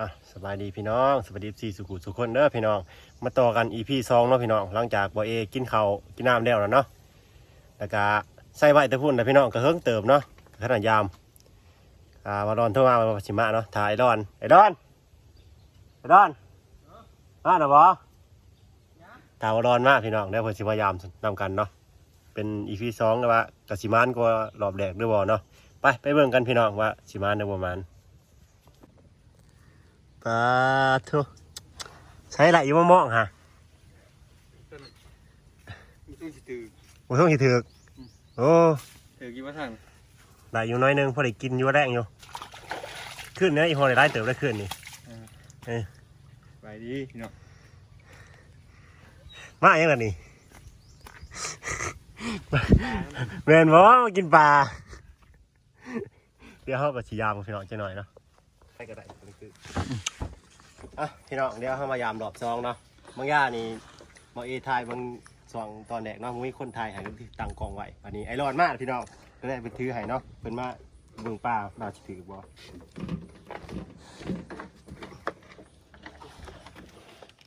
อะสบายดีพี่น้องสวัสดีสี่สุขุสุขคนเด้อพี่น้อง มาต่อกันอีพีสองเนาะพี่น้องหลังจากบอเอกินเข้ากินน้ำแล้วแล้วเนาะแล้วก็ใส่ใบตะพุ่นนะพี่น้องก็เฮิงเติมเนาะขนาดยามอ่าวารอนโทรมาว่าชิมะเนาะถ่ายไอดอนไอดอนไอดอนมาหน่ะบอถ่ายวารอนมากพี่น้องได้วเพอชิมายามนำกันเนาะเป็นอีพีสองแล้วว่ากสิมานก็รอบแดกด้วยบอเนาะไปไปเบิ่งกันพี่น้องว่าสิมานได้บ่มาน ปาทุใช้ไหลอยู่มามองฮะมีตู้สิตือโอ้ต้องหิถือกโอ้ถือกี่ว่าทางไหลอยู่น้อยหนึงพอได้กินอยู่แรงอยู่ขึ้นเนื้ออีพอได้ไล่เติบได้ขึ้นนี่ไปดีเนาะมาอย่างนั้นนี่แมนบอมากินปลาเดี๋ยวเขากับชียามกับพี่น้องจะหน่อยเนาะให้ก็ได้คื ออะพี่น้องเดี๋ยวเขามายามรอบซองเนาะบางย่านี่มาเอทายบางซองตอนแรกเนาะมึงมีคนไทยหายที่ตั้งกล้องไว้อันนี้ไอรอนมากพี่น้องก็ได้เป็นถือให้เนาะเป็นมาเบิ่งปลาปลาสิถือบ่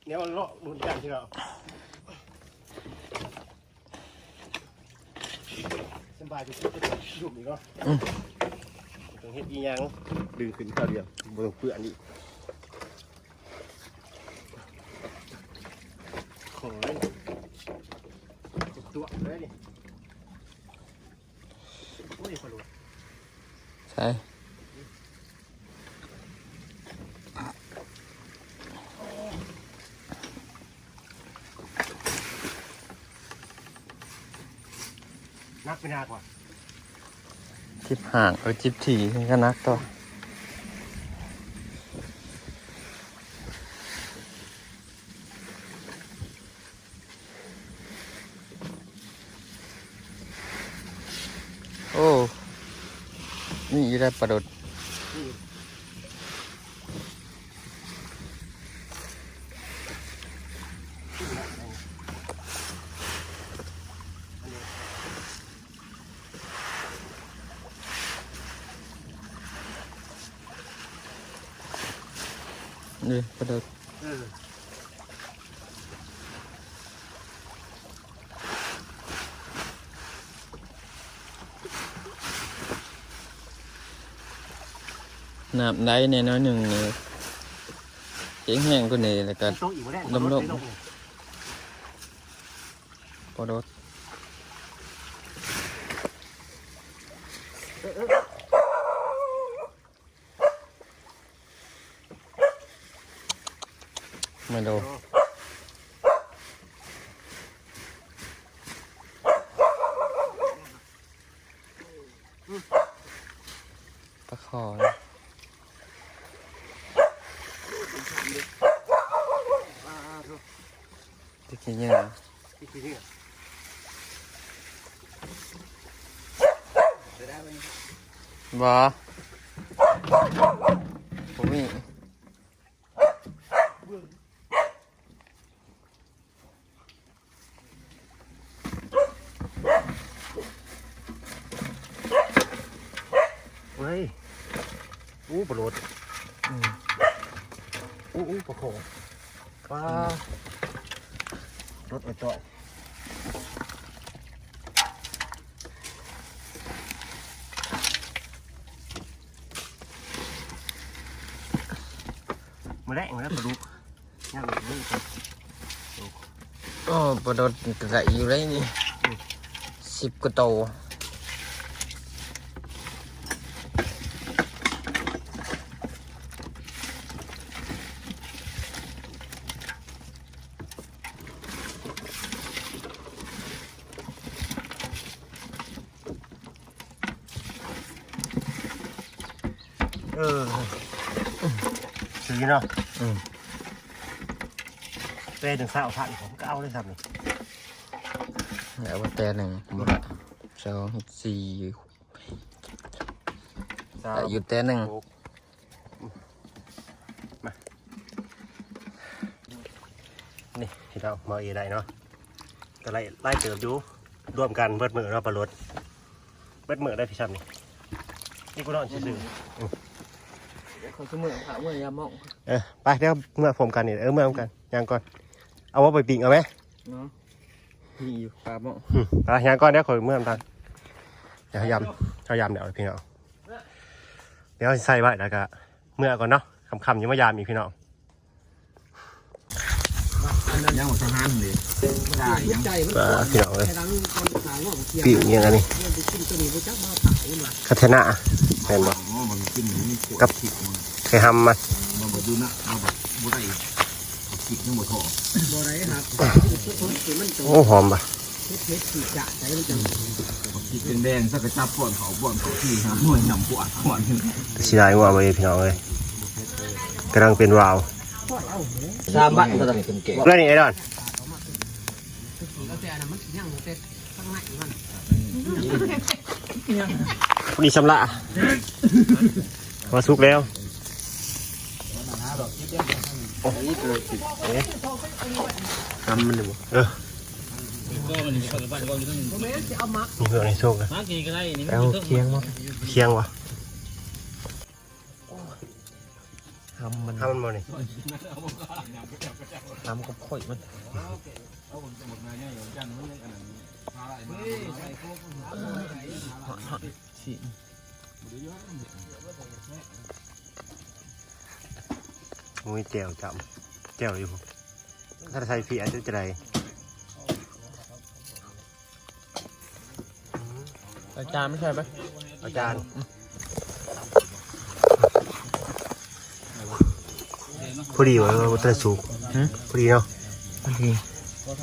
เดี๋ยวเราลุ้นกันพี่น้องสบายดีหยุบอีกเนาะต้องเฮ็ดอีหยังดึงขึ้นข้าวเดียวบ่ต้องเปื้อนอีก ขอเลยตัวเลยนี่โอ้ยขอรู้ใช่นักไปนากว่าจิบห่างเออจิบถี่ก็นักต่อโอ้ นี่อีได้ประดุดนี่ประดุด น้ำได้เนี่ยน้อยหนึ่งนี่เจ๊งแห้งกว่านี้แล้วก็โต๊ะอีกบ่ได้ลำลงลงประดุดมาดูตะขอนะ อ่าๆถูก ตะกี้เนี่ยนะอีกทีนึงบอผมมีเฮ้ยอู้ รถไปต่อยมาแล้วมาแล้วปลาดุกย่างแบบนี้ครับโอ้ปลาโดดกระไรอยู่ไรนี่สิบกระโต เออซื้อเนาะอืมเป้ถึงสาวพันผมก็เอาเลยครับนี่แล้วว่าแต่หนึ่งหมดละสองสี่สาวแต่อยู่แต่หนึ่งหกมานี่พี่น้องมาเอได้เนาะก็ไล่ไล่เติบอยู่ร่วมกันเบิดมือเนาะปลารถเบิดมือได้พี่ชับนี่นี่กูนอนซื่อๆอืม เขาจะเมื่อขาเมื่อยามองเออไปเดี๋ยวเมื่อผมกันนี่เออเมื่อผมกันยังก่อน เอาว่าไปปิงเอาไหมเนาะมีอยู่ปลามองอืมไปยังก่อนเดี๋ยวขอเมื่อมตันเดี๋ยวพยายามพยายามเดี๋ยวพี่น้องเดี๋ยวใส่ไว้แล้วก็เมื่อก่อนเนาะคำๆอยังไม่ยามอีกพี่น้องยังหมดทหารเลยได้ยังใจมันไปพี่น้องเลยแค่ดังคนขายว่าเขียนปิวอย่างนี้เนี่ยไปกินตัวนี้ไปจักมาขายมาคาเทน่าแม่นบ่อ๋อ มันกินหมูนี่ขวดกับขิดมันเคยทำมามันบดดูนะมันบดบดได้ขิดทั้งหมดท้องบ่ได้ครับคือมันจะโอ้หอมปะเฮ็ดขีดจะใจมันจะขิดแดงๆสักกระจับป้อนเขาป้อนเขาที่ฮะหน่วยนำปวดปวดสีลายงัวไปพี่น้องเลยกำลังเป็นวาวสามบาทก็ได้เป็นแก่เพื่อนนี่ไอ้ดอนแล้วแต่น่ะมันยังเต็ข้างในมัน พอดีชำระมาสุกแล้วโอ้นี่เลยสิเอ๊ะทำมันเลยบ่เออก็มันมีคนบ้านก็อยู่ทั้งบ่แม่นสิเอามามีเพื่อนในโชคนะมากินก็ได้นี่เอาเคียงมาเคียงวะทำมันทำมันบ่นี่ทำกับข่อยมัน มุ้ยแจ่วจำแจ่วอยู่ถ้าใส่ผีอาจจะจะได้อาจารย์ไม่ใช่ปะอาจารย์พอดีวะวัตถุสุกพอดีเนาะพอดี บา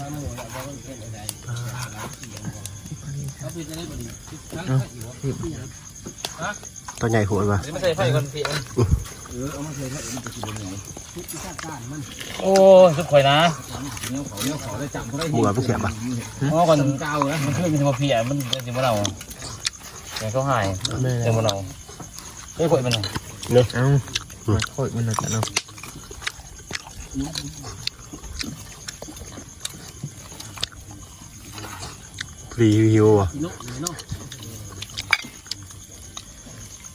งทีตอนใหญ่หัวปะไม่ใส่ไฟก่อนพี่โอ้สุดข่อยนะหัวไม่เสียบปะอ๋อก่อนเก่านะมันคือมันมาเพียมันจะมาเราแต่เขาหายจะมาเราไม่ข่อยมันเอ้ามาข่อยมันน่ะจ้ะเนาะ พอดีวิวอะ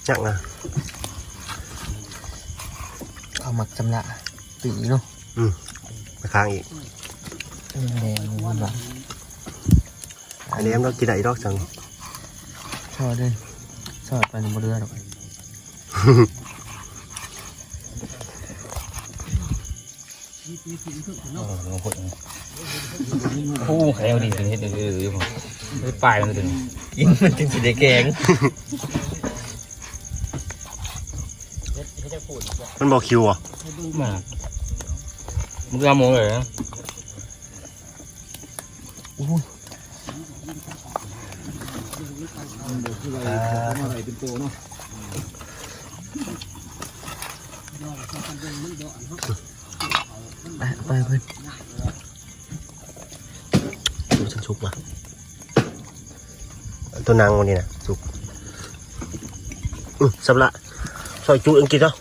ยักนะเอาหมักจำละปีเนาะมาค้างอีกแดงมันแบบอันนี้เรากินได้อีกรอบจังชอดเลยชอดไปในบ่เรือหรอก โอ้แข็งดีถึงเห็ดเออไม่ปลายมันถึงกินมันจึงสิได้แกงมันบอกคิวอะมากมึงเอามองเลยนะอะไรเป็นตัวเนาะ ไปไปเพื่อนดูฉันสุกปะตัวนางวันนี้นะสุกอืมสำละซอยจุอังกฤษเนาะ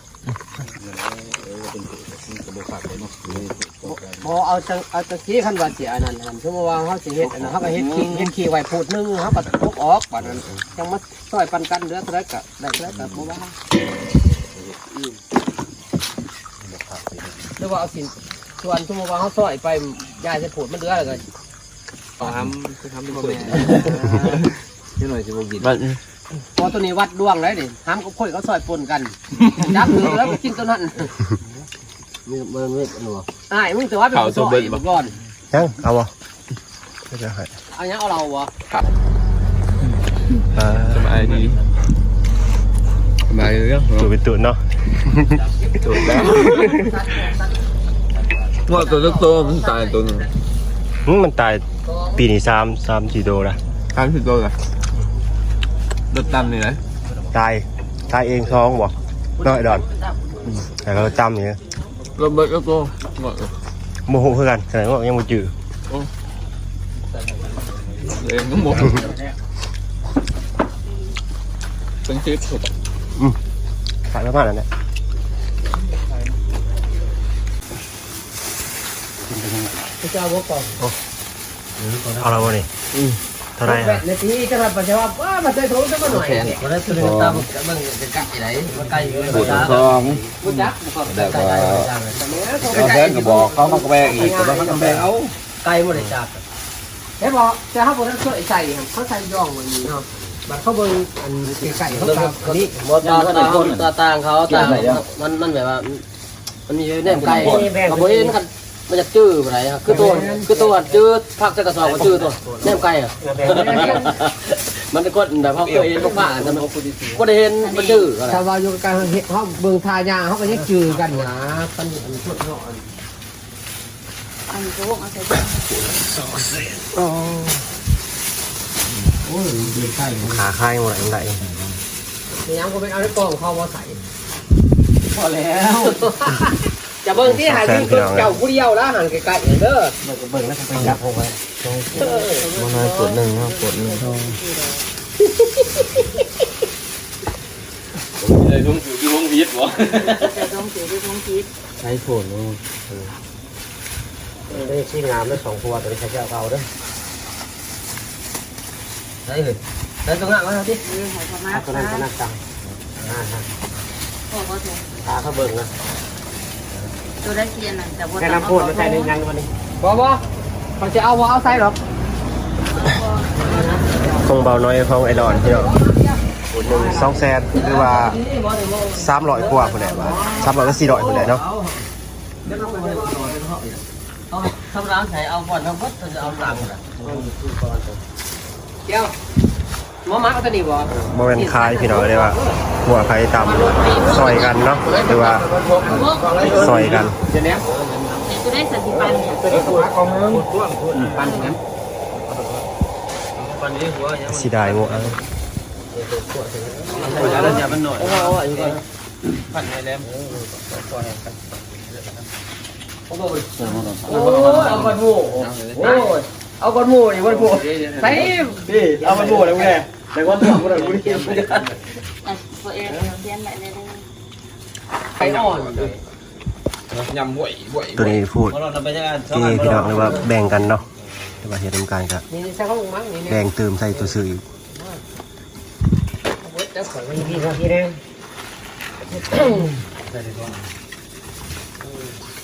พอเอาจังเอาตะกี้คันว่าสิอันนั้นหั่นสมมุติว่าเฮาสิเฮ็ดอันนั้นเฮาก็เฮ็ดขี้เฮ็ดขี้ไว้พูดนึงเฮาก็ทุกออกบัดนั้นจังมาซอยปันกันเหลือเท่าไหร่ก็ได้เท่าไรก็บ่ว่าอืมหรือว่าเอาสิ ส่วนสมมุติว่าเฮาซอยไปยายสิพูดมันเหลือแล้วก็ทำคือทำเป็นคนนี่หน่อยสิบกินบัดพอตัวนี้วัดดวงเลยดิห้ามกับข่อยเขาซอยปนกันจับถือแล้วก็กินตัวนั้นมีมันไม่หนัวอ้ายมึงแต่ว่าเป็นคนซอยบุกร้อนยังเอาวะก็จะให้เอาเนี้ยเอาเราวะสบายดีสบายเรื่องตัวเป็นตุ่นเนาะถูกแล้ว ว่าตัวตัวตัวมันตายตัวนึงอืมมันตายปีนี้สามสามสี่โดละตายคือตัวละรถตั้มนี่นะตายตายเองท้องบ่น้อยดอนแต่เราจำอย่างเงี้ยรถเบิดก็ตัวหมดโมโหเพื่อกันแสดงว่ายังไม่จืดเองก็หมดเป็นชิปถูก ขายประมาณนั้นแหละ พระเจ้าบอกก่อนเอาเราวะนี่ทท่าไหร่แปฮะดนาทีจะมาปัจจุบันว่ามาใส่ถุงจะมาหน่อยวันนั้นคือตามมันเป็นไก่ไหนมันไก่อยู่ปวดในท้องพุทธักมันก็ไก่ไก่จังเลยแต่เนี้ยเขาเราไก่แทนก็บอกเขามากระแบงอีกก็ต้องกระแบงเอาไก่หมดเลยจ้าเฮ้ยบอกจะเขาบอกนั้นช่วยใส่เขาใส่ย่องมันนี้เนาะบัดเขาเบิ่งอันไก่เขาตามนี่หมดตาตาตาต่างเขาต่างมันมันแบบว่ามันมีแนมไก่กับโบเอ็นกัน มันจะจื้ออะไรครับคือตัวคือตัวจื้อพักใส่กระสอบก็จื้อตัวแนมไก่อะมันเป็นคนแบบเขาเคยเห็นพวกป้าแต่มันก็ได้เห็นมันจื้ออะไรชาวบ้านอยู่กันเขาเบิ่งทายาเขาก็ยังจือกันนะกันอันพุทธเนาะอันนี้ก็วงเอาใส่ถุงโอ้ยดีไก่ขาค่ายหมดอะไรนี่ยังก็เป็นเอาในกล่องเขามาใส่พอแล้ว จะเบิ่งที่หายที่เจ้าผู้เดียวแล้วหันไกลๆเด้อเบิ่งแล้วก็ไปจับผมไว้มันมาปวดหนึ่งครับปวดหนึ่งเลยทุ่งอยู่ที่วงพีชบ่ใส่ถุงถือด้วยถุงคิดใช้ผลได้ชิ้นงามได้สองตัวแต่ใช่เจ้าเขาด้อได้เลยได้ตรงนั้นมาที่เรื่งนั้นตัวนั้นจังอ่าฮะพ่อก็ถุงตาเขาเบิ่งนะ ตัวได้เกียนน่ะแต่ว่าแค่น้ำพูดมาใส่ในยังวันนี้บ่บ่เขาจะเอาบ่เอาใส่หรอกคงเบาน้อยของไอรอนพี่น้องหนึ่งสองแสนหรือว่าสามร้อยกว่าคนแหละว่าสามร้อยก็สี่ร้อยคนแหละเนาะทำร้านใส่เอาก่อนทำวัดจะเอาหลังเกี่ยวห มอมาเอาตัวนี้บ่โมเมนคายพี่น้องเลยว่าหัวใครต่ำซอยกันเนาะหรือว่าซอยกันเดี๋ยวนี้ตัวได้สันติปันเนี่ยปั่นอย่างนั้นปันนี้หัวยังสีดายหมดแล้วจะมันหน่อยเอาอะอยู่ก่อนพันไว้แล้วโอ้ยเอาก้อนหมูโอ้ยเอาก้อนหมูดิก้อนหมูใส่ดิเอาก้อนหมูเลยแม่ แต่ก้อนหมูเลยกูนี่อะพอเอ็นเรียนแบบนี้ได้ไปอ่อนยำห่วยห่วยตัวนี้พูดเราทำไปยังไงเก้พี่น้องหรือว่าแบ่งกันเนาะหรือว่าเหตุการณ์ก็นี่ใส่ข้าวมั้งนี่แบ่งเติมใส่ตัวซื้ออีกเจ้าของมันพี่เขาพี่แดง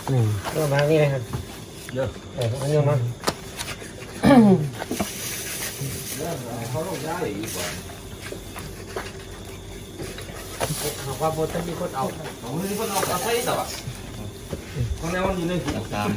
หนึ่งก็มานี่เลยครับเยอะเอออันนี้มา เอาควาบดต้องมีคนเอาของที่คนเอาใช่ต่อของแนวมันอยู่ในถุงตาม